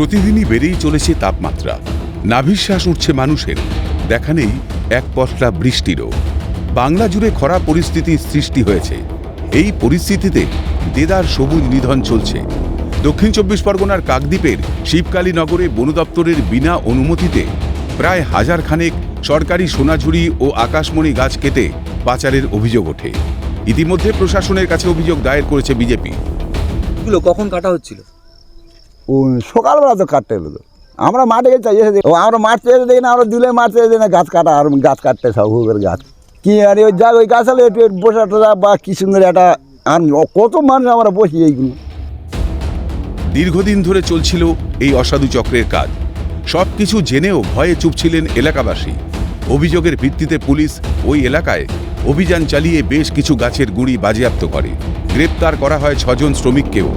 প্রতিদিনই বেড়েই চলেছে তাপমাত্রা। নাভিশ্বাস উঠছে মানুষের। দেখা নেই এক পশলা বৃষ্টিরও। বাংলা জুড়ে খরা পরিস্থিতির সৃষ্টি হয়েছে। এই পরিস্থিতিতে দেদার সবুজ নিধন চলছে। দক্ষিণ চব্বিশ পরগনার কাকদ্বীপের শিবকালী নগরে বন দপ্তরের বিনা অনুমতিতে প্রায় হাজার খানেক সরকারি সোনাঝুরি ও আকাশমণি গাছ কেটে পাচারের অভিযোগ ওঠে। ইতিমধ্যে প্রশাসনের কাছে অভিযোগ দায়ের করেছে বিজেপি। কখন কাটা হচ্ছিল? সকালবেলা তো কাটতে এলো তো। আমরা মাঠে গেছি এসে ও আমরা মাঠ চেয়ে দেখি না, আমরা দুলে মাঠ চেয়ে না, গাছ কাটা আর গাছ কাটতে সব হুকের গাছ। কি আর ওই যাক, ওই গাছ হলে একটু বসা বা কি সুন্দর একটা আর কত মানুষ আমরা বসি এইগুলো। দীর্ঘদিন ধরে চলছিল এই অসাধু চক্রের কাজ। সব কিছু জেনেও ভয়ে চুপ ছিলেন এলাকাবাসী। অভিযোগের ভিত্তিতে পুলিশ ওই এলাকায় অভিযান চালিয়ে বেশ কিছু গাছের গুঁড়ি বাজেয়াপ্ত করে। গ্রেপ্তার করা হয় ছজন শ্রমিককেও।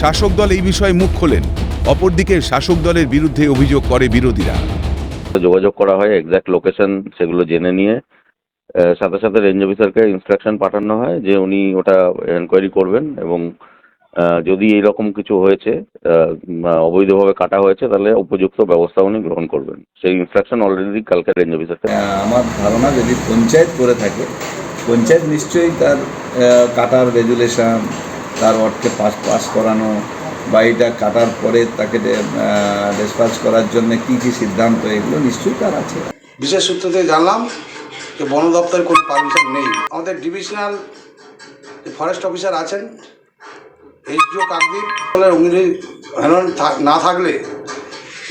শাসক দল এই বিষয়ে মুখ খোলেন। অপরদিকে শাসক দলের বিরুদ্ধে অভিযোগ করে বিরোধীরা। যোগাযোগ করা হয় এক্স্যাক্ট লোকেশন সেগুলো জেনে নিয়ে। সাথে সাথে রেঞ্জ অফিসারকে ইনস্ট্রাকশন পাঠানো হয় যে উনি ওটা এনকোয়ারি করবেন এবং যদি এরকম কিছু হয়েছে অবৈধভাবে কাটা হয়েছে তাহলে উপযুক্ত ব্যবস্থা উনি গ্রহণ করবেন। সেই ইনস্ট্রাকশন অলরেডি কালকে রেঞ্জ অফিসারকে আমার ধারণা যদি পঞ্চায়েত করে থাকে পঞ্চায়েত নিশ্চয়ই তার কাটার রেজুলেশন তার অর্থে পাস পাস করানো বা এটা কাটার পরে তাকে ডিসপাচ করার জন্য কি কি সিদ্ধান্ত এগুলো নিশ্চয়ই তার আছে। বিশেষ সূত্র থেকে জানলাম যে বন দপ্তরের কোনো পারমিশন নেই। আমাদের ডিভিশনাল ফরেস্ট অফিসার আছেন এইচডিও কাকদ্বীপ হেলন না থাকলে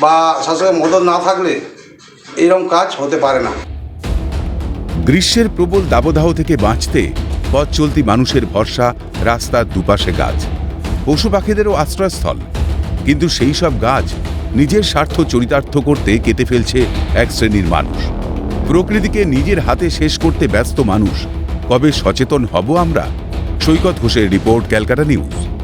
বা শাসকের মদত না থাকলে এইরকম কাজ হতে পারে না। গ্রীষ্মের প্রবল দাবদাহ থেকে বাঁচতে পথ চলতি মানুষের ভরসা রাস্তার দুপাশে গাছ। পশু পাখিদেরও আশ্রয়স্থল। কিন্তু সেই সব গাছ নিজের স্বার্থ চরিতার্থ করতে কেটে ফেলছে এক শ্রেণির মানুষ। প্রকৃতিকে নিজের হাতে শেষ করতে ব্যস্ত মানুষ। কবে সচেতন হব আমরা? সৈকত ঘোষের রিপোর্ট, ক্যালকাটা নিউজ।